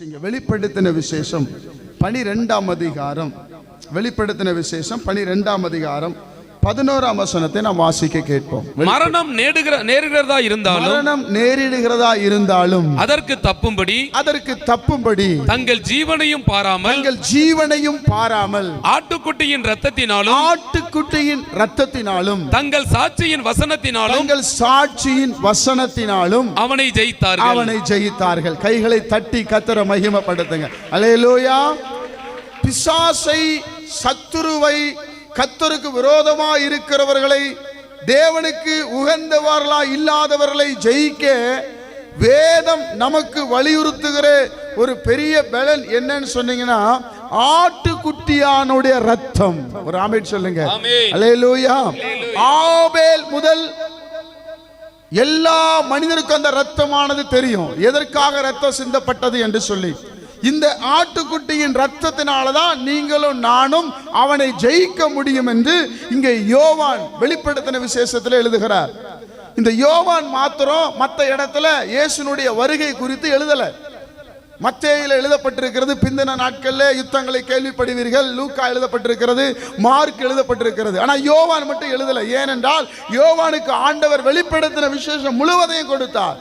வாசிங்க வெளிப்படுத்தின விசேஷம் பனிரெண்டாம் அதிகாரம். வெளிப்படுத்தின விசேஷம் பனிரெண்டாம் அதிகாரம். பதினோராம் வசனத்தை நாம் வாசிக்க கேட்போம். மரணம் நேடுகிற நேருகிறதா இருந்தாலும் மரணம் நேரிடுகிறதா இருந்தாலும் அதற்கு தப்பும்படி அதற்கு தப்பும்படி தங்கள் ஜீவனையும் பாராமல் தங்கள் ஜீவனையும் பாராமல் ஆட்டுக்குட்டியின் ரத்தத்தினாலும் ஆட்டுக்குட்டியின் ரத்தத்தினாலும் தங்கள் சாட்சியின் வசனத்தினாலும் தங்கள் சாட்சியின் வசனத்தினாலும் அவனை ஜெயித்தார்கள். அவனை ஜெயித்தார்கள். கைகளை தட்டி கத்தர மகிமைப்படுத்துங்க. அலேலூயா பிசாசை சத்துருவை கத்தருக்கு விரோதமா இருக்கிறவர்களை தேவனுக்கு உகந்தவர்களா இல்லாதவர்களை ஜெயிக்க வேதம் நமக்கு வலியுறுத்துகிற ஒரு பெரிய பலன் என்னன்னு சொன்னீங்கன்னா ஆட்டுக்குட்டியானுடைய ரத்தம். ஒரு ஆமேட் சொல்லுங்க. அலேலூயா ஆபேல் முதல் எல்லா மனிதருக்கும் அந்த ரத்தமானது தெரியும். எதற்காக ரத்தம் சிந்தப்பட்டது என்று சொல்லி. இந்த ஆட்டுக்குட்டியின் ரத்தத்தினால தான் நீங்களும் நானும் அவனை ஜெயிக்க முடியும் என்று இங்கே யோவான் வெளிப்படுத்தின விசேஷத்தில் எழுதுகிறார். இந்த யோவான் மாத்திரம் மற்ற இடத்துல இயேசுனுடைய வருகை குறித்து எழுதலை. மத்தேயில் எழுதப்பட்டிருக்கிறது பிந்தின நாட்களில் யுத்தங்களை கேள்விப்படுவீர்கள் லூக்கா எழுதப்பட்டிருக்கிறது மார்க் எழுதப்பட்டிருக்கிறது. ஆனால் யோவான் மட்டும் எழுதலை. ஏனென்றால் யோவானுக்கு ஆண்டவர் வெளிப்படுத்தின விசேஷம் முழுவதையும் கொடுத்தார்.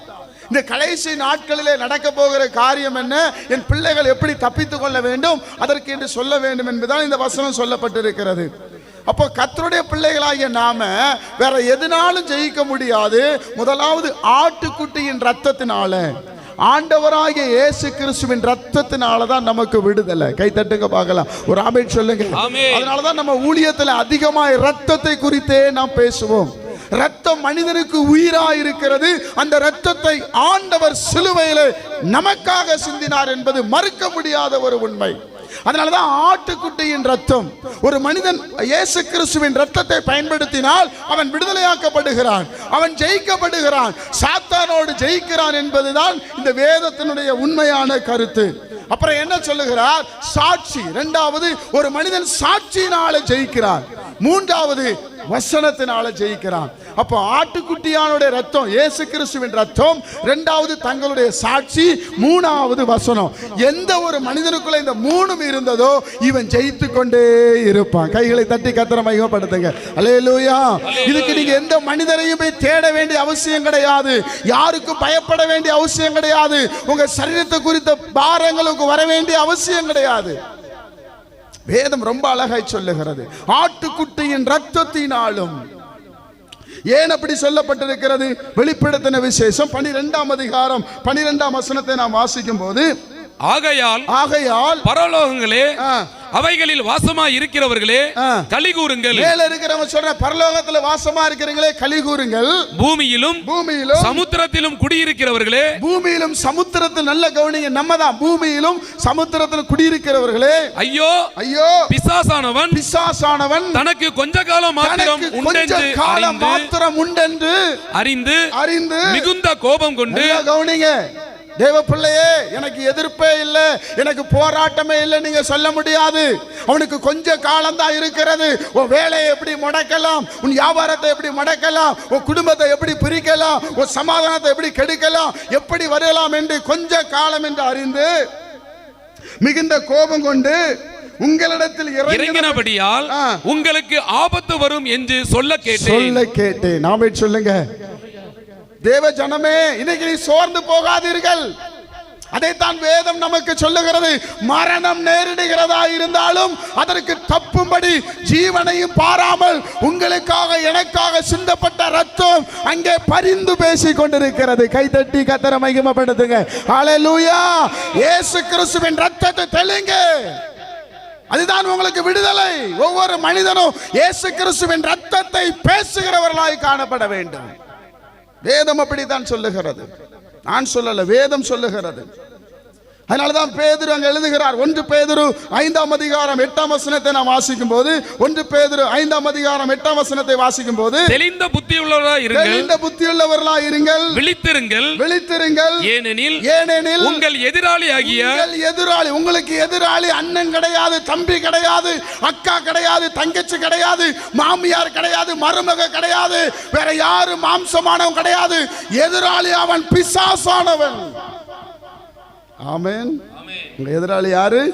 இந்த கடைசி நாட்களிலே நடக்க போகிற காரியம் என்ன? என் பிள்ளைகள் எப்படி தப்பித்துக் கொள்ள வேண்டும்? அதற்கு என்று சொல்ல வேண்டும் என்பதுதான் இந்த வசனம் சொல்லப்பட்டிருக்கிறது. அப்போ கத்தருடைய பிள்ளைகளாகிய நாம வேற எதுனாலும் ஜெயிக்க முடியாது. முதலாவது ஆட்டுக்குட்டியின் ரத்தத்தினால ஆண்டவராகிய இயேசு கிறிஸ்துவின் ரத்தத்தினால தான் நமக்கு விடுதலை. கை தட்டுங்க பார்க்கலாம். ஒரு ஆமேன் சொல்லுங்க. அதனால தான் நம்ம ஊழியத்தில் அதிகமாய் ரத்தத்தை குறித்தே நாம் பேசுவோம். ரத்தம் மனிதனுக்கு உயிரா இருக்கிறது அந்த ரத்தத்தை ஆண்டவர் சிலுவையில் நமக்காக சிந்தினார் என்பது மறுக்க முடியாத ஒரு உண்மை. அதனாலதான் ஆட்டுக்குட்டியின் ரத்தம் ஒரு மனிதன் இயேசு கிறிஸ்துவின் ரத்தத்தை பயன்படுத்தினால் அவன் விடுதலையாக்கப்படுகிறான் அவன் ஜெயிக்கப்படுகிறான் சாத்தானோடு ஜெயிக்கிறான் என்பதுதான் இந்த வேதத்தினுடைய உண்மையான கருத்து. அப்புறம் என்ன சொல்லுகிறார்? சாட்சி. இரண்டாவது ஒரு மனிதன் சாட்சியினால ஜெயிக்கிறான் மூன்றாவது வசனத்தினால ஜெயிக்கிறான். அப்போ ஆட்டுக்குட்டியானுடைய ரத்தம் இயேசு கிறிஸ்துவின் ரத்தம் ரெண்டாவது தங்களுடைய சாட்சி மூணாவது வசனம். எந்த ஒரு மனிதனுக்குள்ள இந்த மூணும் இருந்ததோ இவன் ஜெயித்து கொண்டே இருப்பான். கைகளை தட்டி கத்திர மையப்படுத்துங்க அலையலூயா இதுக்கு நீங்க எந்த மனிதரையும் போய் தேட வேண்டிய அவசியம் கிடையாது. யாருக்கும் பயப்பட வேண்டிய அவசியம் கிடையாது. உங்க சரீரத்தை குறித்த பாரங்களுக்கு வர வேண்டிய அவசியம் கிடையாது. வேதம் ரொம்ப அழகாய் சொல்லுகிறது. ஆட்டுக்குட்டியின் ரத்தத்தினாலும். ஏன் அப்படி சொல்லப்பட்டிருக்கிறது? வெளிப்படுத்தின விசேஷம் பனிரெண்டாம் அதிகாரம் பனிரெண்டாம் வசனத்தை நாம் வாசிக்கும் போது ஆகையால் ஆகையால் பரலோகங்களே அவைகளில் வாசமா இருக்கிறவர்களே. களி கூறுங்கள். மேல இருக்கிறவங்க சொல்ற பரலோகத்துல வாசமா இருக்கிறீங்களே களி கூறுங்கள். பூமியிலும் பூமியிலும் சமுத்திரத்திலும் குடியிருக்கிறவர்களே. பூமியிலும் சமுத்திரத்தில் நல்ல கவனிங்க நம்ம தான் பூமியிலும் சமுத்திரத்தில் குடியிருக்கிறவர்களே. ஐயோ ஐயோ பிசாசானவன் பிசாசானவன். தனக்கு கொஞ்ச காலம் மாத்திரம் கொஞ்ச காலம் மாத்திரம் உண்டென்று அறிந்து அறிந்து மிகுந்த கோபம் கொண்டு கவனிங்க. தேவ பிள்ளையே எனக்கு எதிர்ப்பே இல்லை. எனக்கு போராட்டமே இல்லை நீங்க சொல்ல முடியாது. அவனுக்கு கொஞ்ச காலம் தான் இருக்கிறது. உன் வேலையை எப்படி முடக்கலாம்? உன் வியாபாரத்தை எப்படி முடக்கலாம்? உன் குடும்பத்தை எப்படி பிரிக்கலாம்? உன் சமாதானத்தை எப்படி கெடுக்கலாம்? எப்படி வரலாம் என்று கொஞ்ச காலம் என்று அறிந்து மிகுந்த கோபம் கொண்டு உங்களிடத்தில் இறங்கின இறங்கினபடியால். உங்களுக்கு ஆபத்து வரும் என்று சொல்ல கேட்டேன். சொல்ல கேட்டேன். நாமே சொல்லுங்க. தேவ ஜனமே இன்னைக்கு நீ சோர்ந்து போகாதீர்கள். அதைத்தான் வேதம் நமக்கு சொல்லுகிறது. மரணம் நேரிடுகிறதா இருந்தாலும் அதற்கு தப்பும்படி ஜீவனையும் பாராமல் உங்களுக்காக எனக்காக சிந்தப்பட்ட ரத்தம் அங்கே பரிந்து பேசிக் கொண்டிருக்கிறது. கைதட்டி கத்தர மகிமப்படுத்துங்க. அலலூயா ஏசு கிறிஸ்துவின் ரத்தத்தை தெளிங்க. அதுதான் உங்களுக்கு விடுதலை. ஒவ்வொரு மனிதனும் இயேசு கிறிஸ்துவின் ரத்தத்தை பேசுகிறவர்களாய் காணப்பட வேண்டும். வேதம் அப்படித்தான் சொல்லுகிறது. நான் சொல்லல வேதம் சொல்லுகிறது. அதனாலதான் பேதுரு அங்க எழுதுகிறார். ஒன்று பேதுரு ஐந்தாம் அதிகாரம் எட்டாம் வசனத்தை நாம் வாசிக்கும் போது ஒன்று பேதுரு ஐந்தாம் அதிகாரம் எட்டாம் வசனத்தை வாசிக்கும் போது தெளிந்த புத்தியுள்ளவரா இருங்கள். தெளிந்த புத்தியுள்ளவர்களா இருங்கள். விழித்திருங்கள். விழித்திருங்கள். ஏனெனில் ஏனெனில் உங்கள் எதிராளி ஆகிய உங்கள் எதிராளி உங்களுக்கு எதிராளி அண்ணன் கிடையாது தம்பி கிடையாது அக்கா கிடையாது தங்கச்சி கிடையாது மாமியார் கிடையாது மருமக கிடையாது வேற யாரும் மாம்சமானவன் கிடையாது. எதிராளி அவன் பிசாசானவன். ஆமென். உங்க எதிராளி யாரு?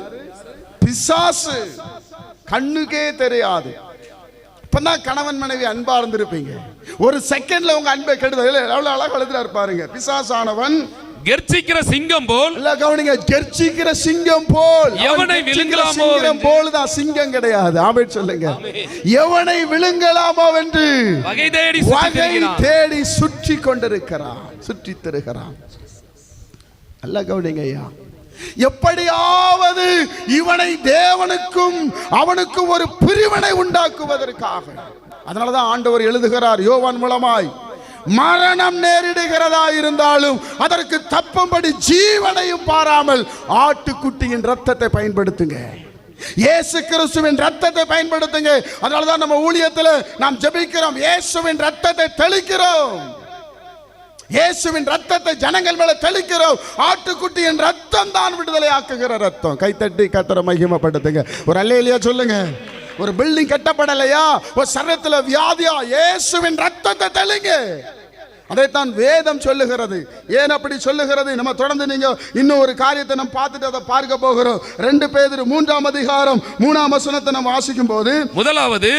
பிசாசு. கண்ணுக்கே தெரியாது. இப்பதான் கணவன் மனைவி அன்பா இருந்திருப்பீங்க. ஒரு செகண்ட்ல உங்க அன்பை கெடுதல். இல்ல, எவ்வளவு அழகா எழுதுறாரு பாருங்க. பிசாசானவன். கெர்ச்சிக்கிற சிங்கம் போல். எல்லாம் கவனிங்க. கெர்ச்சிக்கிற சிங்கம் போல். எவனை விழுங்கலாமோ என்று. போல்தான் சிங்கம் கிடையாது. ஆமென் சொல்லுங்க. எவனை விழுங்கலாமோ என்று. வகை தேடி வகை. தேடி சுற்றி கொண்டிருக்கிறான். சுற்றி திருகிறான். நல்ல கவனிங்க ஐயா எப்படியாவது இவனை தேவனுக்கும் அவனுக்கும் ஒரு பிரிவினை உண்டாக்குவதற்காக. அதனாலதான் ஆண்டவர் எழுதுகிறார் யோவான் மூலமாய் மரணம் நேரிடுகிறதா இருந்தாலும் அதற்கு தப்பும்படி ஜீவனையும் பாராமல் ஆட்டுக்குட்டியின் ரத்தத்தை பயன்படுத்துங்க. இயேசு கிறிஸ்துவின் ரத்தத்தை பயன்படுத்துங்க. அதனாலதான் நம்ம ஊழியத்துல நாம் ஜெபிக்கிறோம் இயேசுவின் ரத்தத்தை தெளிக்கிறோம். இயேசுவின் ரத்தத்தை ஜனங்கள் மேல தெளிக்கிறோம். ஆட்டுக்குட்டியின் ரத்தம் தான் விடுதலை ஆக்குகிற ரத்தம். கைத்தட்டி கத்திர மகிமப்படுத்துங்க. ஒரு அல்லையிலையா சொல்லுங்க. ஒரு பில்டிங் கட்டப்படலையா? ஒரு சரத்துல வியாதியா? இயேசுவின் ரத்தத்தை தெளிங்க. அதைத்தான் வேதம் சொல்லுகிறது ஏன் அப்படி சொல்லுகிறது நம்ம தொடர்ந்து நீங்க இன்னும் ஒரு காரியத்தை நம்ம பார்த்துட்டு அதை பார்க்க போகிறோம் ரெண்டு பேர் மூன்றாம் அதிகாரம் மூணாம் வசனத்தை நம்ம வாசிக்கும் போது முதலாவது.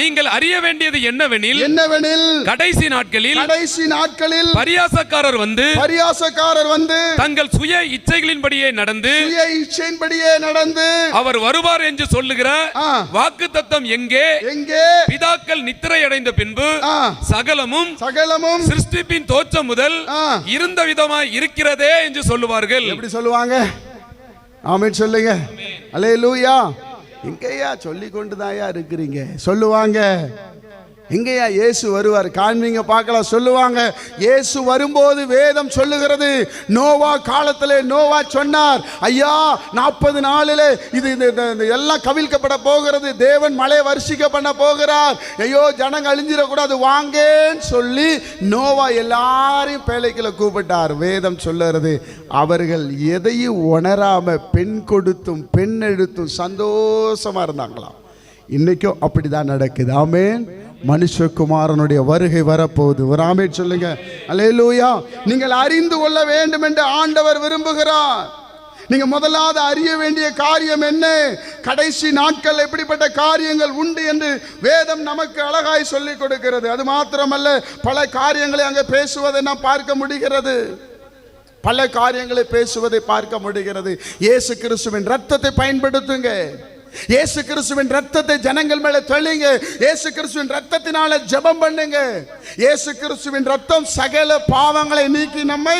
நீங்கள் அறிய வேண்டியது என்னவெனில் என்னவெனில் கடைசி நாட்களில் கடைசி நாட்களில் பரியாசக்காரர் வந்து பரியாசக்காரர் வந்து தங்கள் சுய இச்சைகளின்படியே நடந்து சுய இச்சையின்படியே நடந்து அவர் வருவார் என்று சொல்லுகிற. வாக்கு தத்தம் எங்கே எங்கே பிதாக்கள் நித்திரை அடைந்த பின்பு. சகலமும் சகலமும் சிருஷ்டிப்பின் தோற்றம் முதல். இருந்த விதமாய் இருக்கிறதே என்று சொல்லுவார்கள். எப்படி சொல்லுவாங்க? ஆமென் சொல்லுங்க. அலே லூயா எங்கய்யா சொல்லி கொண்டுதான்யா இருக்கிறீங்க? சொல்லுவாங்க. எங்கேயா இயேசு வருவார். காண்பீங்க பார்க்கலாம் சொல்லுவாங்க. இயேசு வரும்போது வேதம் சொல்லுகிறது. நோவா காலத்தில் நோவா சொன்னார். ஐயா நாற்பது நாளில் இது இந்த எல்லாம் கவிழ்க்கப்பட போகிறது. தேவன் மழை வருஷிக்க பண்ண போகிறார். ஐயோ ஜனங்க அழிஞ்சிடக்கூடாது. வாங்கன்னு சொல்லி நோவா எல்லாரையும் பேழைக்கில் கூப்பிட்டார். வேதம் சொல்லுறது அவர்கள் எதையும் உணராம பெண் கொடுத்தும் பெண் எடுத்தும் சந்தோஷமாக இருந்தாங்களாம். இன்னைக்கும் அப்படிதான் நடக்குது. ஆமேன். மனுஷகுமாரனுடைய வருகை வரப்போகுது. ஒரு ஆமென் சொல்லுங்க. அலையலூயா நீங்கள் அறிந்து கொள்ள வேண்டும் என்று ஆண்டவர் விரும்புகிறார். நீங்க முதலாவது அறிய வேண்டிய காரியம் என்ன? கடைசி நாட்கள் எப்படிப்பட்ட காரியங்கள் உண்டு என்று வேதம் நமக்கு அழகாய் சொல்லிக் கொடுக்கிறது. அது மாத்திரமல்ல பல காரியங்களை அங்கே பேசுவதை நாம் பார்க்க முடிகிறது. பல காரியங்களை பேசுவதை பார்க்க முடிகிறது. இயேசு கிறிஸ்துவின் ரத்தத்தை பயன்படுத்துங்க. இயேசு கிறிஸ்துவின் ரத்தத்தை ஜனங்கள் மேல தெளிங்க. இயேசு கிறிஸ்துவின் ரத்தத்தினால ஜெபம் பண்ணுங்க. இயேசு கிறிஸ்துவின் ரத்தம் சகல பாவங்களை நீக்கி நம்மை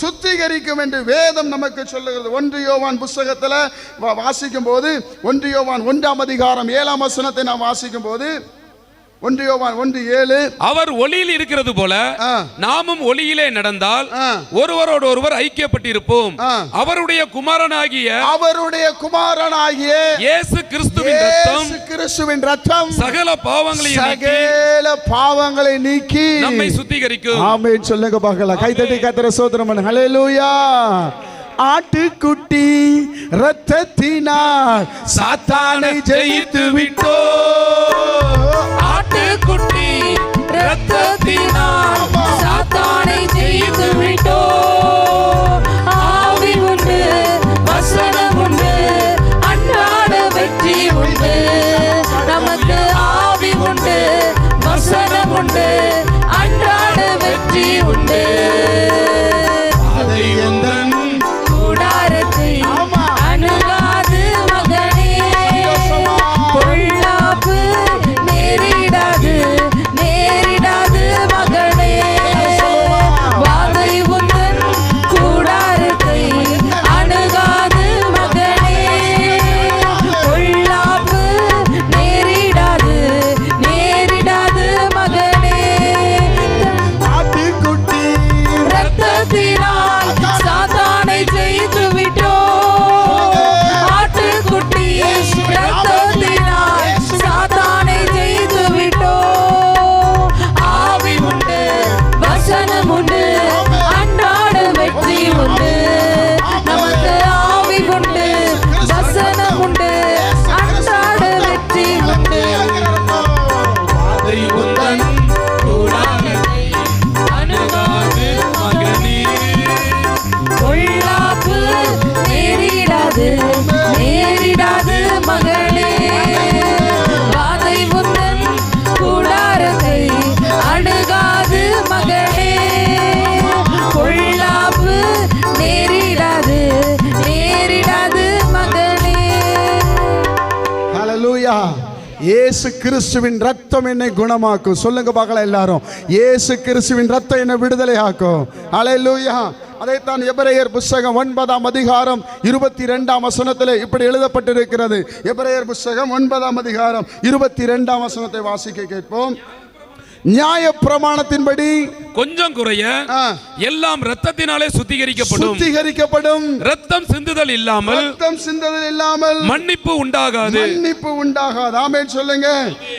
சுத்திகரிக்கும் என்று வேதம் நமக்கு சொல்லுகிறது. ஒன்று யோவான் புஸ்தகத்துல வாசிக்கும் போது ஒன்று யோவான் ஒன்றாம் அதிகாரம் ஏழாம் வசனத்தை நாம் வாசிக்கும் போது ஒன்று யோவான் ஒன்று ஏழு. அவர் ஒளியில் இருக்கிறது போல. நாமும் ஒளியிலே நடந்தால். ஒருவரோடு ஒருவர் ஐக்கியப்பட்டிருப்போம். அவருடைய குமாரனாகிய அவருடைய குமாரனாகிய இயேசு கிறிஸ்துவின் ரத்தம் கிறிஸ்துவின் ரத்தம் சகல பாவங்களையும் நீக்கி சகல பாவங்களை நீக்கி நம்மை சுத்திகரிக்கும். ஆமென். சொல்லுங்க பார்க்கலாம். கைத்தட்டி கத்திர சோதரம் ஹalleluya. ஆட்டுக்குட்டி ரத்தத்தினால் சாத்தானை ஜெயித்து விட்டோ ரத்தத்தினால் சாத்தானை ஜெயித்து விட்டோம். இயேசு கிறிஸ்துவின் ரத்தம் என்னை குணமாக்கும். சொல்லுங்க பார்க்கலாம் எல்லாரும். இயேசு கிறிஸ்துவின் ரத்தம் என்னை விடுதலையாக்கும். அலையலூயா அதைத்தான் எபிரேயர் புஸ்தகம் ஒன்பதாம் அதிகாரம் இருபத்தி ரெண்டாம் வசனத்தில் இப்படி எழுதப்பட்டிருக்கிறது. எபிரேயர் புஸ்தகம் ஒன்பதாம் அதிகாரம் இருபத்தி ரெண்டாம் வசனத்தை வாசிக்க கேட்போம். நியாய பிரமாணத்தின்படி கொஞ்சம் குறைய எல்லாம் ரத்தத்தினாலே சுத்திகரிக்கப்படும். சுத்திகரிக்கப்படும். ரத்தம் சிந்துதல் இல்லாமல் ரத்தம் சிந்ததில் இல்லாமல் மன்னிப்பு உண்டாகாது. மன்னிப்பு உண்டாகாது. ஆமென் சொல்லுங்க.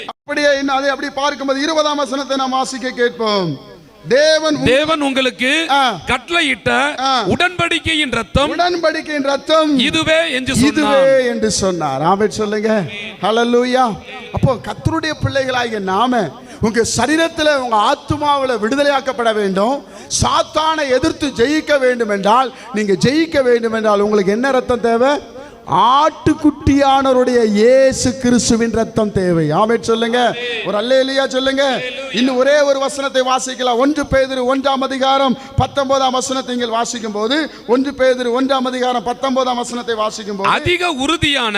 அப்படியே அதை அப்படி பார்க்கும்போது இருபதாம் வசனத்தை நாம் வாசிக்க கேட்போம். தேவன் தேவன் உங்களுக்கு. கட்டளையிட்ட. உடன்படிக்கையின் ரத்தம் உடன்படிக்கையின் ரத்தம் இதுவே என்று இதுவே என்று சொன்னார். ஆமென் சொல்லுங்க. ஹalleluya அப்போ கர்த்தருடைய பிள்ளைகளாகிய நாம உங்க சரீரத்தில் உங்க ஆத்துமாவில் விடுதலையாக்கப்பட வேண்டும். சாத்தானை எதிர்த்து ஜெயிக்க வேண்டும் என்றால் நீங்க ஜெயிக்க வேண்டும் என்றால் உங்களுக்கு என்ன ரத்தம் தேவை? ஆட்டுக்குட்டியானவருடைய இயேசு கிறிஸ்துவின் ரத்தம் தேவை ஆமென் சொல்லுங்க ஒரு அல்லேலியா சொல்லுங்க இன்னும் ஒரே ஒரு வசனத்தை வாசிக்கலாம் ஒன்று பேதிரு ஒன்றாம் அதிகாரம் பத்தொன்பதாம் வசனத்தை நீங்கள் வாசிக்கும் போது ஒன்று பேதிரு ஒன்றாம் அதிகாரம் பத்தொன்பதாம் வசனத்தை வாசிக்கும் போது அதிக உறுதியான.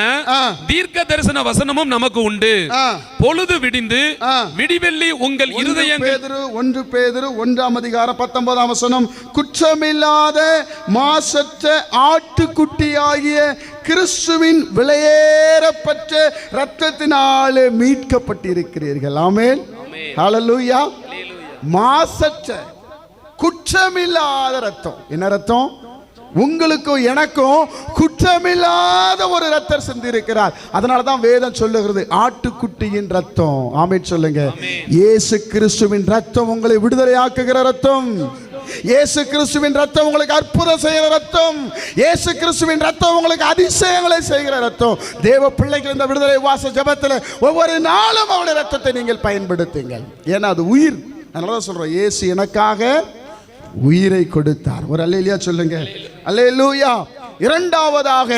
தீர்க்க தரிசன வசனமும் நமக்கு உண்டு. பொழுது விடிந்து. விடிவெள்ளி உங்கள் இருதயங்கள் பேதுரு ஒன்று பேதுரு ஒன்றாம் அதிகாரம் பத்தொன்பதாம் வசனம் குற்றமில்லாத மாசற்ற ஆட்டுக்குட்டியாகிய கிறிஸ்துவின் விலையேறப்பட்ட இரத்தத்தினாலே மீட்கப்பட்டிருக்கிறீர்கள். ஆமென். ஹalleluya. மாசற்ற குற்றமில்லாத ரத்தம் என்ன ரத்தம் உங்களுக்கும் எனக்கும் குற்றமில்லாத ஒரு ரத்தர் சிந்தி இருக்கிறார் அதனால தான் வேதம் சொல்லுகிறது ஆட்டுக்குட்டியின் ரத்தம் ஆமென் சொல்லுங்க. இயேசு கிறிஸ்துவின் ரத்தம் உங்களை விடுதலையாக்குகிற ரத்தம் இயேசு கிறிஸ்துவின் ரத்தம் உங்களுக்கு அற்புதம் செய்கிற ரத்தம் இயேசு கிறிஸ்துவின் ரத்தம் உங்களுக்கு அதிசயங்களை செய்கிற ரத்தம் தேவ பிள்ளைகள் இந்த விடுதலை வாச ஜெபத்தில் ஒவ்வொரு நாளும் அவருடைய ரத்தத்தை நீங்கள் பயன்படுத்துங்கள். ஏன்னா அது உயிர். அதனால தான் சொல்றோம் இயேசு எனக்காக உயிரை கொடுத்தார். ஒரு அல்லேலியா சொல்லுங்க. அல்லையிலூயா இரண்டாவதாக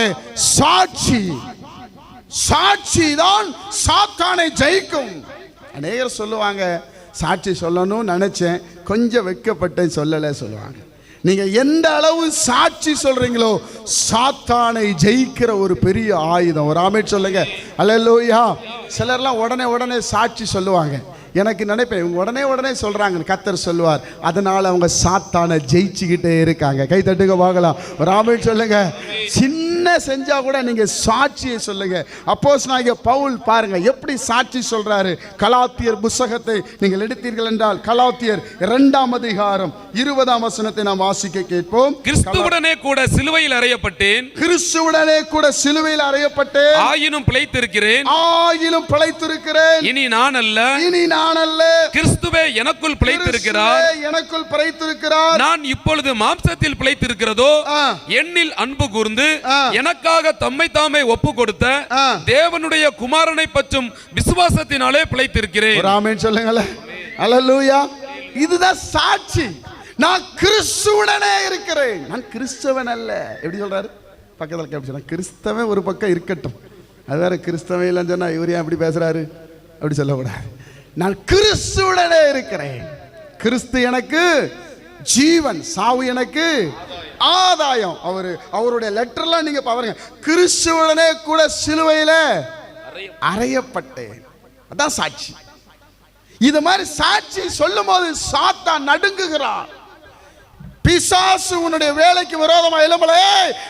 சாட்சி. சாட்சி தான் சாத்தானை ஜெயிக்கும். அநேகர் சொல்லுவாங்க சாட்சி சொல்லணும்னு நினைச்சேன். கொஞ்சம் வெக்கப்பட்டேன் சொல்லலை சொல்லுவாங்க. நீங்க எந்த அளவு சாட்சி சொல்றீங்களோ சாத்தானை ஜெயிக்கிற ஒரு பெரிய ஆயுதம். ஒரு ஆமை சொல்லுங்க. அல்லேலூயா சிலர்லாம் உடனே உடனே சாட்சி சொல்லுவாங்க. எனக்கு நினைப்பேன் இவங்க உடனே உடனே சொல்றாங்க கத்தர் சொல்லுவார். அதனால அவங்க சாத்தானை ஜெயிச்சுக்கிட்டே இருக்காங்க. கை தட்டுக்க பார்க்கலாம் ஒரு ஆமை சொல்லுங்க. சின்ன செஞ்சா கூட நீங்க சாட்சியை சொல்லுங்க. அப்போஸ் நாங்க பவுல் பாருங்க எப்படி சாட்சி சொல்றாரு? கலாத்தியர் புஸ்தகத்தை நீங்கள் எடுத்தீர்கள் என்றால் கலாத்தியர் இரண்டாம் அதிகாரம் இருபதாம் வசனத்தை நாம் வாசிக்க கேட்போம். கிறிஸ்துவுடனே கூட சிலுவையில் அறையப்பட்டேன். கிறிஸ்துவுடனே கூட சிலுவையில் அறையப்பட்டு ஆயினும் பிழைத்திருக்கிறேன். ஆயிலும் பிழைத்திருக்கிறேன். இனி நான் அல்ல இனி நான் அல்ல கிறிஸ்துவே எனக்குள் பிழைத்திருக்கிறார். எனக்குள் பிழைத்திருக்கிறார். நான் இப்பொழுது மாம்சத்தில் பிழைத்திருக்கிறதோ. எண்ணில் அன்பு கூர்ந்து. எனக்காக தம்மை தாமே ஒப்பு கொடுத்த. தேவனுடைய குமாரனை பற்றும் விசுவாசத்தினாலே பிழைத்திருக்கிறேன். ஆமென் சொல்லுங்களேன் அல்லேலூயா இதுதான் சாட்சி. நான் கிறிஸ்துவுடனே இருக்கிறேன். நான் கிறிஸ்தவன் அல்ல. எப்படி சொல்றாரு? பக்கத்தில் கேட்டு சொன்னா கிறிஸ்தவன் ஒரு பக்கம் இருக்கட்டும். அது வேற கிறிஸ்தவன் இல்லைன்னு சொன்னா இவர் ஏன் அப்படி பேசுறாரு? அப்படி சொல்லக்கூடாது. நான் கிறிஸ்துவுடனே இருக்கிறேன். கிறிஸ்து எனக்கு ஜீவன் சாவு எனக்கு. ஆதாயம். அவர் அவருடைய லெட்டர்லாம் நீங்க பாருங்க. கிறிஸ்துவனே கூட சிலுவையில அறையப்பட்டேன். அதான் சாட்சி. இது மாதிரி சாட்சி சொல்லும் போது சாத்தா நடுங்குகிறான். பிசாசு உன்னுடைய வேலைக்கு விரோதமா எழும்பலே.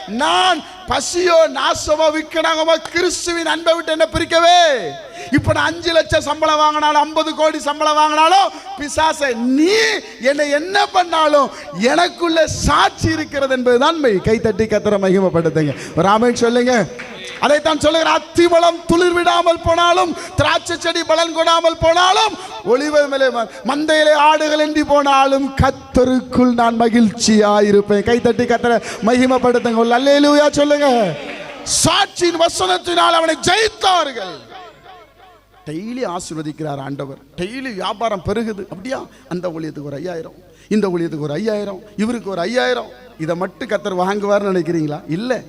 நான் பசியோ நாசமோ விற்கனாகமோ கிறிஸ்துவின் அன்பை விட்டு என்ன பிரிக்கவே. இப்ப நான் அஞ்சு லட்சம் சம்பளம் வாங்கினாலும் ஐம்பது கோடி சம்பளம் வாங்கினாலும் பிசாசை நீ என்னை என்ன பண்ணாலும் எனக்குள்ள சாட்சி இருக்கிறது என்பதுதான் மெய். கைத்தட்டி கத்திர மகிமப்படுத்துங்க. ராமன் சொல்லுங்க. அதைத்தான் சொல்லுகிற அத்திவளம் துளிர் விடாமல் போனாலும் திராட்சை செடி பலன் கொடாமல் போனாலும் ஒளிவ மேலே மந்தையிலே ஆடுகள் எண்டி போனாலும் கத் கத்தருக்குள் நான் மகிழ்ச்சியா இருப்பேன் கைத்தட்டி கத்தர மகிமைப்படுத்துங்க ஒரு அல்லேலூயா சொல்லுங்க. சாட்சியின் வசனத்தினால் அவனை ஜெயித்தார்கள். டெய்லி ஆசிர்வதிக்கிறார் ஆண்டவர். டெய்லி வியாபாரம் பெருகுது. அப்படியா? அந்த ஊழியத்துக்கு ஒரு ஐயாயிரம். இந்த ஊழியத்துக்கு ஒரு ஐயாயிரம். இவருக்கு ஒரு ஐயாயிரம். இதை மட்டும் கத்தர் வாங்குவார்னு நினைக்கிறீங்களா? இல்லை.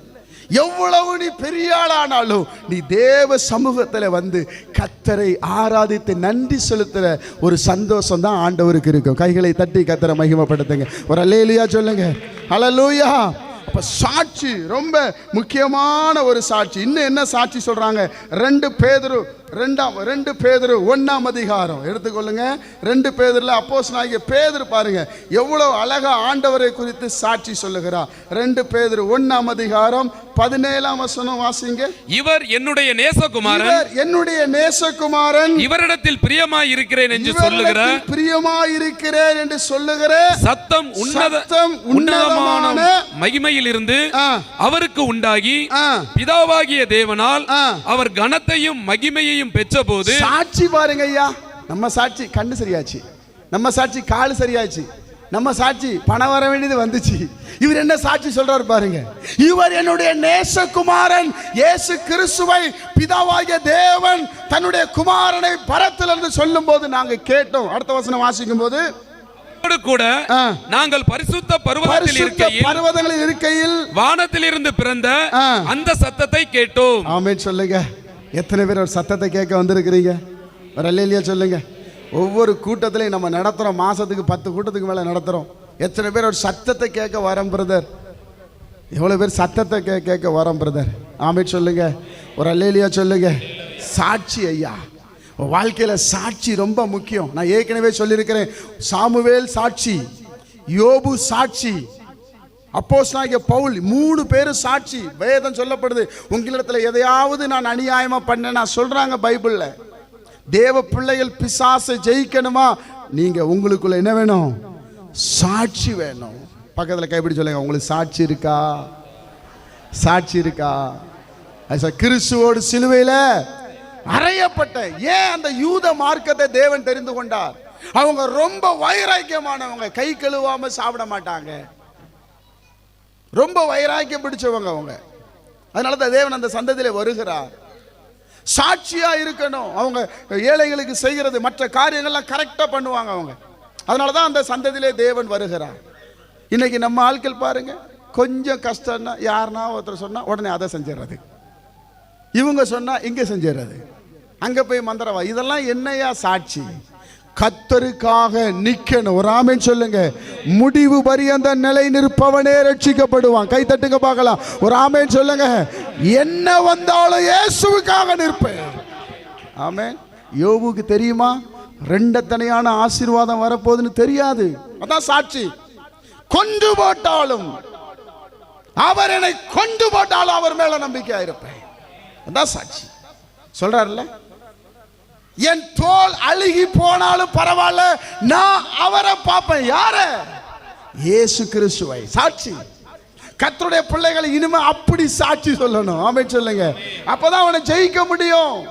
எவ்வளவு நீ பெரிய ஆளானாலும் நீ தேவ சமூகத்தில் வந்து கத்தரை ஆராதித்து நன்றி செலுத்துகிற ஒரு சந்தோஷம் தான் ஆண்டவருக்கு இருக்கும். கைகளை தட்டி கத்தரை மகிமைப்படுத்துங்க. ஒரு அல்லேலியா சொல்லுங்க. ஹalleluya. அப்ப சாட்சி ரொம்ப முக்கியமான ஒரு சாட்சி. இன்னும் என்ன சாட்சி சொல்றாங்க? ரெண்டு பேதுரு ரெண்டாம் ரெண்டு பேதுரு ஒண்ணாம் அதிகாரம். எடுத்துக்கொள்ளுங்க. ரெண்டு பேதுருல அப்போஸ் நாகிய பேதுரு பாருங்க. எவ்வளவு அழகா ஆண்டவரை குறித்து சாட்சி சொல்லுகிறார் ரெண்டு பேதுரு ஒண்ணாம் அதிகாரம் பதினேழாம் வசனம் வாசிங்க. இவர் என்னுடைய நேசகுமாரன். என்னுடைய நேசகுமாரன். இவரிடத்தில் பிரியமாய் இருக்கிறேன் என்று சொல்லுகிற இவரிடத்தில் பிரியமாயிருக்கிறேன் என்று சொல்லுகிற சத்தம் உன்னத சத்தம் உன்னதமான உன்னதமான மகிமையில் இருந்து ஆ. அவருக்கு உண்டாகி. பிதாவாகிய தேவனால். அவர் கனத்தையும் மகிமையையும் பெற்றபோது சாட்சி பாருங்க ஐயா நம்ம சாட்சி கண்ணு சரியாச்சு நம்ம சாட்சி கால் சரியாச்சு நம்ம சாட்சி பணம் வர வேண்டியது வந்துச்சு இவர் என்ன சாட்சி சொல்றாரு பாருங்க இவர் என்னுடைய நேசகுமாரன் இயேசு கிறிஸ்துவை பிதாவாகிய தேவன் தன்னுடைய குமாரனை பரத்திலிருந்து சொல்லும் போது நாங்க கேட்டோம் அடுத்த வசனம் வாசிக்கும் போது கூட. நாங்கள் பரிசுத்த பருவத்தில் இருக்கையில் பர்வதங்களில் இருக்கையில் வானத்திலிருந்து பிறந்த ஆ. அந்த சத்தத்தை கேட்டோம். ஆமென் சொல்லுங்க. எத்தனை பேர் ஒரு சத்தத்தை கேட்க வந்திருக்கிறீங்க? ஒரு அல்லையா சொல்லுங்க. ஒவ்வொரு கூட்டத்திலையும் நம்ம நடத்துகிறோம் மாசத்துக்கு பத்து கூட்டத்துக்கு மேலே நடத்துகிறோம் எத்தனை பேர் ஒரு சத்தத்தை கேட்க வரோம் பிரதர் எவ்வளோ பேர் சத்தத்தை கே கேட்க வரோம் பிரதர் ஆமென் சொல்லுங்க. ஒரு அல்லையா சொல்லுங்க. சாட்சி ஐயா. வாழ்க்கையில் சாட்சி ரொம்ப முக்கியம். நான் ஏற்கனவே சொல்லியிருக்கிறேன். சாமுவேல் சாட்சி யோபு சாட்சி அப்போஸ்தலனாகிய பவுல் மூணு பேரும் சாட்சி. வேதம் சொல்லப்படுது. உங்களிடத்தில் எதையாவது நான் அநியாயமாக பண்ண நான் சொல்கிறாங்க பைபிளில். தேவ பிள்ளைகள் பிசாசை ஜெயிக்கணுமா? நீங்கள் உங்களுக்குள்ள என்ன வேணும்? சாட்சி வேணும். பக்கத்தில் கைப்பிடி சொல்லுங்க. உங்களுக்கு சாட்சி இருக்கா? சாட்சி இருக்கா? கிறிஸ்துவோடு சிலுவையில் அறையப்பட்ட ஏன் அந்த யூத மார்க்கத்தை தேவன் தெரிந்து கொண்டார்? அவங்க ரொம்ப வைராக்கியமானவங்க கை கழுவாம சாப்பிட மாட்டாங்க. ரொம்ப வைராக்கியம் பிடிச்சவங்க அவங்க. அதனால தான் தேவன் அந்த சந்ததியில் வருகிறார். சாட்சியா இருக்கணும். அவங்க ஏழைகளுக்கு செய்கிறது மற்ற காரியங்கள்லாம் கரெக்டாக பண்ணுவாங்க அவங்க. அதனால தான் அந்த சந்ததியிலே தேவன் வருகிறார். இன்னைக்கு நம்ம ஆட்கள் பாருங்க கொஞ்சம் கஷ்டம்னா யாருன்னா ஒருத்தர் சொன்னால் உடனே அதை செஞ்சிடறது. இவங்க சொன்னால் இங்கே செஞ்சிடறது. அங்கே போய் மந்திரவா இதெல்லாம் என்னையா சாட்சி? கத்தருக்காக நிக்கணும். ஒரு ஆமின் சொல்லுங்க. முடிவு பரியந்த நிலை நிற்பவனே ரட்சிக்கப்படுவான். கை தட்டுங்க பார்க்கலாம். ஒரு ஆமென் சொல்லுங்க. என்ன வந்தாலும் இயேசுவுக்காக நிற்பேன். ஆமே யோபுக்கு தெரியுமா? ரெண்டத்தனையான ஆசீர்வாதம் வரப்போகுதுன்னு தெரியாது. அதான் சாட்சி. கொண்டு போட்டாலும் அவர் என்னை கொண்டு போட்டாலும் அவர் மேல நம்பிக்கையா இருப்பேன். அதான் சாட்சி. சொல்றாருல்ல? என் தோல் அழுகி போனாலும் பரவாயில்ல நான் அவரை பார்ப்பேன். யார? இயேசு கிறிஸ்துவை. சாட்சி. கத்தருடைய பிள்ளைகளை இனிமே அப்படி சாட்சி சொல்லணும். ஆமை சொல்லுங்க. அப்பதான் அவனை ஜெயிக்க முடியும்.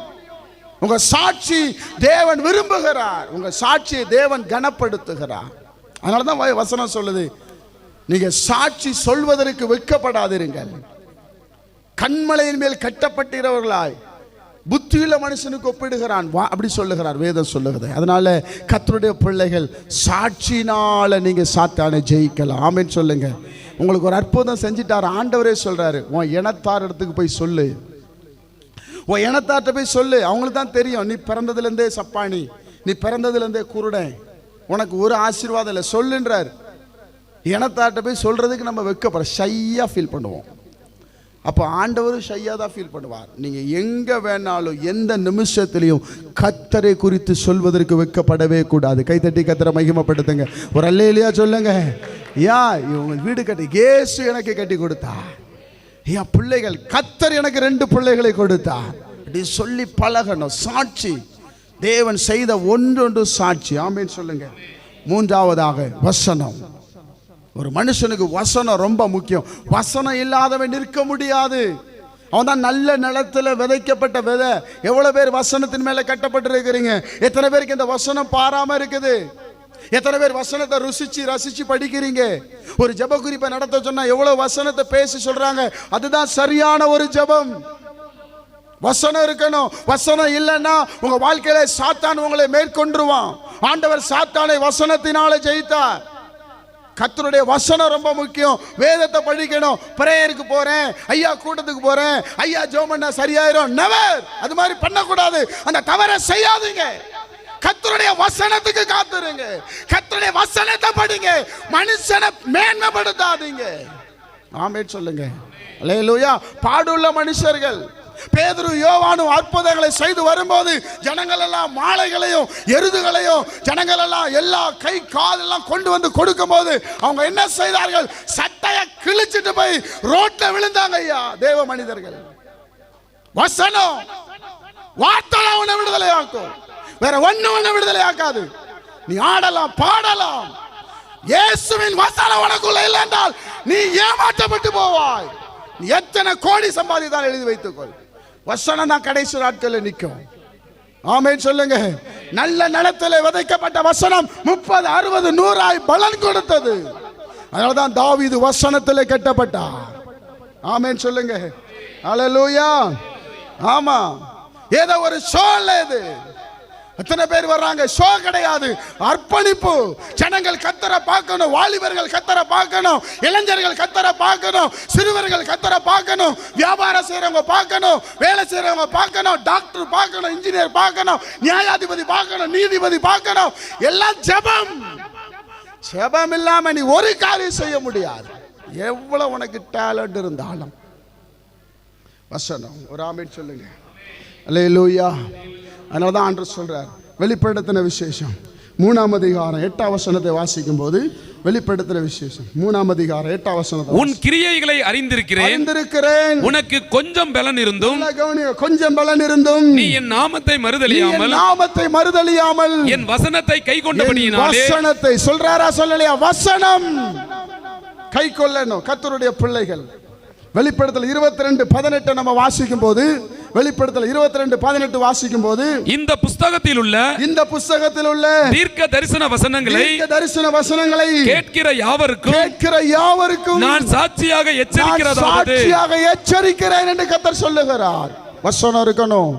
உங்க சாட்சி தேவன் விரும்புகிறார். உங்க சாட்சியை தேவன் கனப்படுத்துகிறார். அதனால தான் வசனம் சொல்லுது. நீங்க சாட்சி சொல்வதற்கு வெக்கப்படாதிருங்கள் கண்மலையின் மேல் கட்டப்பட்டிருவர்களாய் புத்தியுள்ள மனுஷனுக்கு ஒப்பிடுகிறான். வா அப்படி சொல்லுகிறார் வேதம் சொல்லுகிறது. அதனால கத்தருடைய பிள்ளைகள் சாட்சினால நீங்க சாத்தான ஜெயிக்கலாம். ஆமென் சொல்லுங்க. உங்களுக்கு ஒரு அற்புதம் செஞ்சிட்டார். ஆண்டவரே சொல்றாரு உன் இனத்தார் இடத்துக்கு போய் சொல்லு. உன் இனத்தார்ட்ட போய் சொல்லு. அவங்களுக்கு தான் தெரியும் நீ பிறந்ததுலேருந்தே சப்பானி நீ பிறந்ததுலேருந்தே குருடன் உனக்கு ஒரு ஆசீர்வாதம் இல்லை. சொல்லுன்றார். இனத்தார்ட்ட போய் சொல்றதுக்கு நம்ம வெக்கப்பட ஷையாக ஃபீல் பண்ணுவோம். அப்போ ஆண்டவரும் ஷையாக தான் ஃபீல் பண்ணுவார். நீங்கள் எங்கே வேணாலும் எந்த நிமிஷத்துலையும் கத்தரை குறித்து சொல்வதற்கு வைக்கப்படவே கூடாது. கைத்தட்டி கத்தரை மகிமப்படுத்துங்க. ஒரு அல்லையிலையா சொல்லுங்க. யா இவங்க வீடு கட்டி கேசு எனக்கு கட்டி கொடுத்தா. என் பிள்ளைகள் கத்தர் எனக்கு ரெண்டு பிள்ளைகளை கொடுத்தா. அப்படி சொல்லி பழகணும். சாட்சி. தேவன் செய்த ஒன்றொன்று சாட்சி. ஆமேன்னு சொல்லுங்க. மூன்றாவதாக வசனம். ஒரு மனுஷனுக்கு வசனம் ரொம்ப முக்கியம். வசனம் இல்லாதவன் நிற்க முடியாது. அவன் தான் நல்ல நிலத்தில் விதைக்கப்பட்ட விதை. எவ்வளோ பேர் வசனத்தின் மேலே கட்டப்பட்டிருக்கிறீங்க? எத்தனை பேருக்கு இந்த வசனம் பாராமல் இருக்குது? எத்தனை பேர் வசனத்தை ருசிச்சு ரசிச்சு படிக்கிறீங்க? ஒரு ஜெப குறிப்பை நடத்த சொன்னா எவ்வளவு வசனத்தை பேசி சொல்றாங்க? அதுதான் சரியான ஒரு ஜெபம். வசனம் இருக்கணும். வசனம் இல்லைன்னா உங்க வாழ்க்கையில சாத்தான் உங்களை மேற்கொண்டுருவான். ஆண்டவர் சாத்தானை வசனத்தினால ஜெயித்தார். கத்தருடைய வசனம் ரொம்ப முக்கியம். வேதத்தை படிக்கணும். பிரேயருக்கு போறேன். ஐயா கூட்டத்துக்கு போறேன். ஐயா ஜோம் பண்ணா சரியாயிரும். நெவர் அது மாதிரி பண்ணக்கூடாது. அந்த தவறை செய்யாதீங்க. கத்தருடைய வசனத்துக்கு காத்துருங்க. கத்தருடைய வசனத்தை படிங்க. மனுஷனை மேன்மைப்படுத்தாதீங்க. ஆமே சொல்லுங்க. அல்லேலூயா பாடுள்ள மனுஷர்கள். பேதுரு யோவானும் அற்புதங்களை செய்து வரும்போது ஜனங்கள் எல்லாம் மாலைகளையும் எருதுகளையும் ஜனங்கள் எல்லாம் எல்லா கை கால் எல்லாம் கொண்டு வந்து கொடுக்கும்போது அவங்க என்ன செய்தார்கள்? சட்டையை கிழிச்சிட்டு போய் ரோட்ல விழுந்தாங்க ஐயா தேவ மனிதர்கள். வசனம். வார்த்தை உன்னை விடுதலை ஆக்கும் வேற ஒண்ணு ஒண்ணு விடுதலை ஆக்காது நீ ஆடலாம் பாடலாம். இயேசுவின் வசனம் உனக்குள்ள இல்லை என்றால் நீ ஏமாற்றப்பட்டு போவாய். நீ எத்தனை கோடி சம்பாதித்தால் எழுதி வைத்துக்கொள். வசனம் தான் கடைசி நாட்களில் நிற்கும் ஆமென் சொல்லுங்க. நல்ல நிலத்தில் விதைக்கப்பட்ட வசனம் முப்பது அறுபது நூறாய் பலன் கொடுத்தது. அதனாலதான் இது வசனத்தில் கட்டப்பட்டார் ஆமேன்னு சொல்லுங்க. அலலூயா ஆமா. ஏதோ ஒரு சோழ இது. எத்தனை பேர் வர்றாங்க? ஷோ கிடையாது. அர்ப்பணிப்பு. ஜனங்கள் கத்தர பார்க்கணும். வாலிபர்கள் கத்தர பார்க்கணும். இளைஞர்கள் கத்தர பார்க்கணும். சிறுவர்கள் கத்தர பார்க்கணும். வியாபாரம் செய்கிறவங்க பார்க்கணும். வேலை செய்கிறவங்க பார்க்கணும். டாக்டர் பார்க்கணும். இன்ஜினியர் பார்க்கணும். நியாயாதிபதி பார்க்கணும். நீதிபதி பார்க்கணும். எல்லாம் ஜெபம். ஜெபம் இல்லாம நீ ஒரு காரியம் செய்ய முடியாது. எவ்வளவு உனக்கு டேலண்ட் இருந்தாலும். வசனம். ஒரு ஆமீன் சொல்லுங்க. அல்லேலூயா அதனால தான் ஆண்டவர் சொல்றார் வெளிப்படுத்தின விசேஷம். மூணாம் அதிகாரம் எட்டாம் வசனத்தை வாசிக்கும் போது வெளிப்படுத்தின விசேஷம். மூணாம் அதிகாரம் எட்டாம் வசனத்தை உன் கிரியைகளை அறிந்திருக்கிறேன். அறிந்திருக்கிறேன். உனக்கு கொஞ்சம் பலன் இருந்தும். கொஞ்சம் பலன் இருந்தும். நீ என் நாமத்தை மறுதலியாமல் நாமத்தை மறுதலியாமல். என் வசனத்தை கை கொண்டபடியினாலே வசனத்தை சொல்றாரா சொல்லலையா? வசனம். கை கொள்ளணும் கத்தருடைய பிள்ளைகள். வெளிப்படுத்தல் இருபத்தி ரெண்டு பதினெட்டு நம்ம வாசிக்கும் போது வெளிப்படுத்தல் இருபத்தி ரெண்டு பதினெட்டு வாசிக்கும் போது இந்த புஸ்தகத்தில் உள்ள இந்த புஸ்தகத்தில் உள்ள தீர்க்க தரிசன வசனங்களை தரிசன வசனங்களை கேட்கிற யாவருக்கும் கேட்கிற யாவருக்கும் நான் சாட்சியாக நான் எச்சரிக்கிறதாவது. சாட்சியாக எச்சரிக்கிறேன் என்று கத்தர் சொல்லுகிறார். வசனம் இருக்கணும்.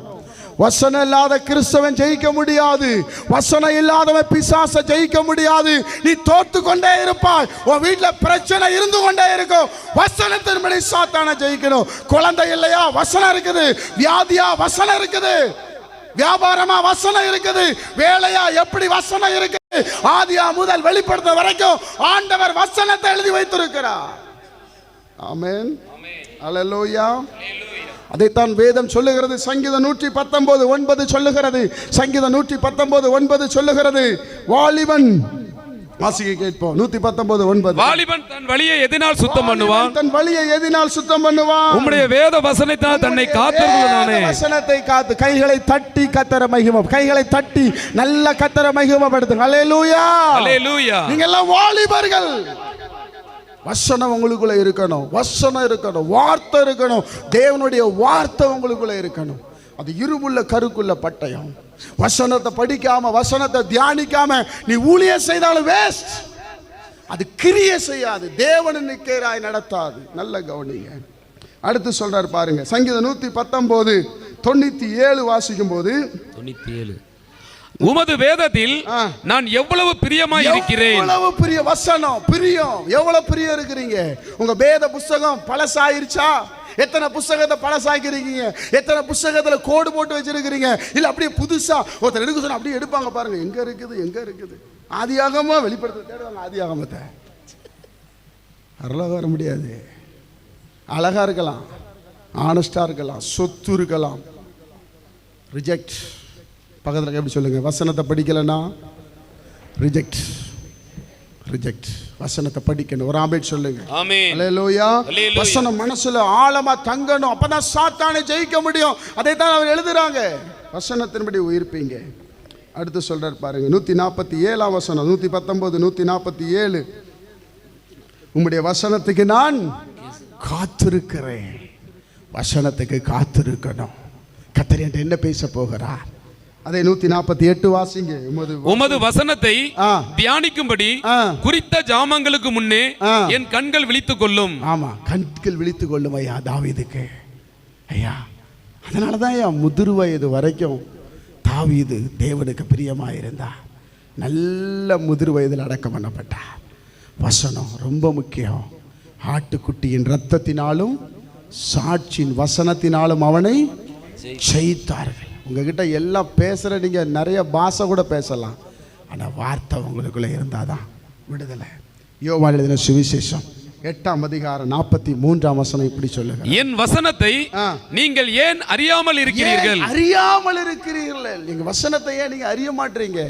வசனம் இல்லாத கிறிஸ்தவன் ஜெயிக்க முடியாது. வசனம் இல்லாதவன் பிசாச ஜெயிக்க முடியாது. நீ தோத்து கொண்டே இருப்பாய். உன் வீட்டில் பிரச்சனை இருந்து கொண்டே இருக்கும். வசனத்தின்படி சாத்தான ஜெயிக்கணும். குழந்தை இல்லையா? வசனம் இருக்குது. வியாதியா? வசனம் இருக்குது. வியாபாரமா? வசனம் இருக்குது. வேலையா? எப்படி வசனம் இருக்குது? ஆதியா முதல் வெளிப்படுத்த வரைக்கும் ஆண்டவர் வசனத்தை எழுதி வைத்திருக்கிறார். ஆமேன். அல்லேலூயா அதைத்தான் வேதம் சொல்லுகிறது. சங்கீதம் நூற்றி பத்தொன்பது ஒன்பது சொல்லுகிறது. சங்கீதம் நூற்றி பத்தொன்பது ஒன்பது சொல்லுகிறது. வாலிபன். வாசிக்க கேட்போம். நூத்தி பத்தொன்பது ஒன்பது. வாலிபன் தன் வழியை எதினால் சுத்தம் பண்ணுவான்? தன் வழியை எதினால் சுத்தம் பண்ணுவான்? உம்முடைய வேத வசனத்தால் தன்னை வேத வசனத்தை காத்து கைகளை தட்டி கத்தர மகிமம். கைகளை தட்டி நல்ல கத்தர மகிமப்படுத்துங்க அல்லேலூயா அல்லேலூயா நீங்க எல்லாம் வாலிபர்கள். வசனம் உங்களுக்குள்ள இருக்கணும். வசனம் இருக்கணும். வார்த்தை இருக்கணும். தேவனுடைய வார்த்தை உங்களுக்குள்ள இருக்கணும். அது இருமுள்ள கருக்குள்ள பட்டயம். வசனத்தை படிக்காம வசனத்தை தியானிக்காம நீ ஊழியம் செய்தாலும் வேஸ்ட் அது கிரிய செய்யாது. தேவனு நிற்கிறாய் நடத்தாது. நல்ல கவனிங்க. அடுத்து சொல்றாரு பாருங்க. சங்கீதம் நூத்தி பத்தொன்பது தொண்ணூத்தி ஏழு வாசிக்கும் போது தொண்ணூத்தி ஏழு. உமது வேதத்தில். நான் எவ்வளவு பிரியமாய் இருக்கிறேன்? எவ்வளவு பிரிய வசனம் பிரியம். எவ்வளவு பிரியம் இருக்கிறீங்க? உங்க வேத புஸ்தகம் பழசாயிருச்சா? எத்தனை புஸ்தகத்தை பழசாக்கிறீங்க எத்தனை புஸ்தகத்துல கோடு போட்டு வச்சிருக்கிறீங்க? இல்ல அப்படியே புதுசா ஒருத்தர் எடுக்க சொன்னா அப்படியே எடுப்பாங்க பாருங்க. எங்க இருக்குது? எங்க இருக்குது? ஆதியாகமா வெளிப்படுத்த தேடுவாங்க ஆதியாகமத்தை. அருளாக வர முடியாது. அழகா இருக்கலாம். ஆனஸ்டா இருக்கலாம். சொத்து இருக்கலாம். ரிஜெக்ட் பக்கத்தில் எப்படி சொல்லுங்க? வசனத்தை படிக்கலைன்னா ரிஜெக்ட் ரிஜெக்ட் வசனத்தை படிக்கணும். ஒரு ஆபேட் சொல்லுங்க. அல்லேலூயா. வசனம் மனசுல ஆழமா தங்கணும். அப்பதான் சாத்தானை ஜெயிக்க முடியும். அதை தான் அவர் எழுதுறாங்க. வசனத்தின்படி உயிர்ப்பீங்க. அடுத்து சொல்றார் பாருங்க. நூத்தி நாற்பத்தி ஏழாம் வசனம். நூத்தி பத்தொன்பது நூத்தி நாற்பத்தி ஏழு. உம்முடைய வசனத்துக்கு நான் காத்திருக்கிறேன். வசனத்துக்கு காத்திருக்கணும். கத்தர் என்ன பேச போகிறார்? அதை நூத்தி நாற்பத்தி எட்டு வாசிங்க. உமது உமது வசனத்தை. தியானிக்கும்படி. குறித்த ஜாமங்களுக்கு முன்னே. என் கண்கள் விழித்துக் கொள்ளும் ஆமா கண்கள் விழித்து கொள்ளும் ஐயா தாவீதுக்கு. ஐயா அதனால தான் ஐயா முதிர் வயது வரைக்கும் தாவீது தேவனுக்கு பிரியமாக இருந்தா நல்ல முதிர் வயதில் அடக்கம் பண்ணப்பட்டார் வசனம் ரொம்ப முக்கியம். ஆட்டுக்குட்டியின் ரத்தத்தினாலும் சாட்சியின் வசனத்தினாலும் அவனை ஜெயித்தார்கள். உங்ககிட்ட எல்லாம் பேசுகிற நீங்கள் நிறைய பாஷை கூட பேசலாம். ஆனால் வார்த்தை உங்களுக்குள்ளே இருந்தால் தான் விடுதலை. யோவான் எழுதின சுவிசேஷம் எட்டாம் அதிகாரம் நாற்பத்தி மூன்றாம் வசனம் இப்படி சொல்லுங்க என் வசனத்தை. நீங்கள் ஏன் அறியாமல் இருக்கிறீர்கள்? அறியாமல் இருக்கிறீர்கள்? நீங்க வசனத்தை ஏன் நீங்க அறிய மாட்டீங்க?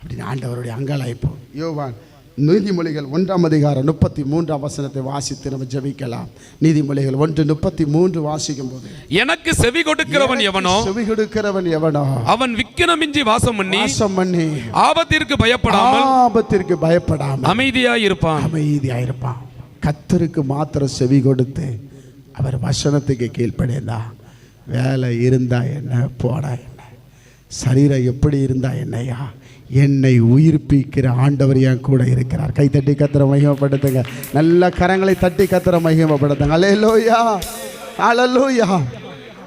அப்படின்னு ஆண்டவருடைய அங்கலாய்ப்பு. யோவான் நீதிமொழிகள் ஒன்றாம் அதிகாரம் முப்பத்தி மூன்றாம் வசனத்தை வாசித்து நம்ம ஜெபிக்கலாம். நீதிமொழிகள் ஒன்று முப்பத்தி மூன்று வாசிக்கும் போது எனக்கு செவி கொடுக்கிறவன் எவனோ? செவி கொடுக்கிறவன் எவனோ? அவன் விக்கினமின்றி வாசம் பண்ணி வாசம் பண்ணி ஆபத்திற்கு பயப்படாமல் ஆபத்திற்கு பயப்படாமல் அமைதியாய் இருப்பான் அமைதியாயிருப்பான். கத்தருக்கு மாத்திரம் செவி கொடுத்து அவர் வசனத்துக்கு கீழ்ப்படைந்தா வேலை இருந்தா என்ன? போடா. சரீரம் எப்படி இருந்தா என்னையா? என்னை உயிர்ப்பிக்கிற ஆண்டவர் என் கூட இருக்கிறார். கை தட்டி கத்திர மகிமப்படுத்துங்க. நல்ல கரங்களை தட்டி கத்திர மகிமப்படுத்துங்க. அலையலோயா அழலோயா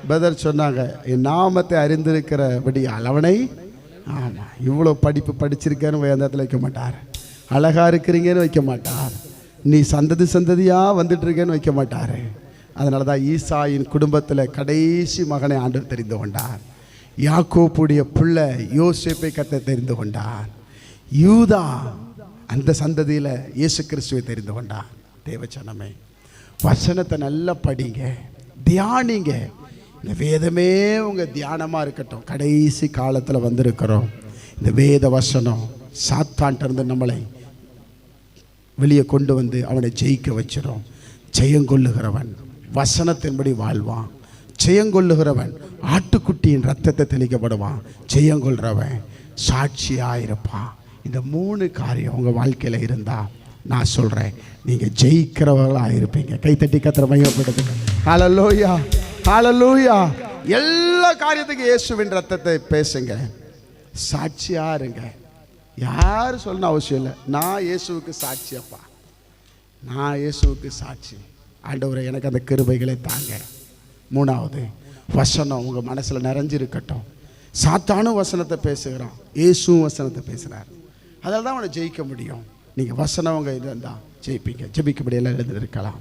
பதர் சொன்னாங்க என் நாமத்தை அறிந்திருக்கிறபடி அளவனை ஆமாம் இவ்வளோ படிப்பு படிச்சிருக்கேன்னு வேந்தத்தில் வைக்க மாட்டார். அழகா இருக்கிறீங்கன்னு வைக்க மாட்டார். நீ சந்ததி சந்ததியாக வந்துட்டுருக்கேன்னு வைக்க மாட்டார். அதனால தான் ஈசாயின் குடும்பத்தில் கடைசி மகனை ஆண்டு தெரிந்து கொண்டார். யாக்கோப்புடைய பிள்ளை யோசிப்பை கத்த தெரிந்து கொண்டார் யூதா அந்த சந்ததியில் இயேசு கிறிஸ்துவை தெரிந்து கொண்டார் தேவச்சனமே வசனத்தை நல்லா படிங்க தியானிங்க. இந்த வேதமே உங்கள் தியானமாக இருக்கட்டும். கடைசி காலத்தில் வந்திருக்கிறோம். இந்த வேத வசனம் சாத்தான்ட்ட இருந்து நம்மளை வெளியே கொண்டு வந்து அவனை ஜெயிக்க வச்சிடும் ஜெயங்கொள்ளுகிறவன் வசனத்தின்படி வாழ்வான். ஜெயங்கொள்ளுகிறவன் ஆட்டுக்குட்டியின் ரத்தத்தை தெளிக்கப்படுவான். ஜெயங்கொள்கிறவன் சாட்சியாக இருப்பான் இந்த மூணு காரியம் உங்கள் வாழ்க்கையில் இருந்தால் நான் சொல்கிறேன் நீங்கள் ஜெயிக்கிறவர்களாக இருப்பீங்க கைத்தட்டி கத்திர மையப்படுத்துங்க. ஹலலூயா ஹலலூயா எல்லா காரியத்துக்கும் இயேசுவின் ரத்தத்தை பேசுங்க. சாட்சியாக இருங்க. யார் சொல்லணும் அவசியம் இல்லை. நான் இயேசுவுக்கு சாட்சியப்பா. நான் இயேசுவுக்கு சாட்சி. ஆண்டவரை எனக்கு அந்த கிருபைகளை தாங்க. மூணாவது வசனம் உங்கள் மனசில் நிறைஞ்சிருக்கட்டும். சாத்தானும் வசனத்தை பேசுகிறான் இயேசுவும் வசனத்தை பேசுகிறார் அதில் தான் அவனை ஜெயிக்க முடியும். நீங்கள் வசனம் உங்கள் இருந்தால் ஜெயிப்பீங்க. ஜெபிக்கப்படி எல்லாம் எழுந்திருக்கலாம்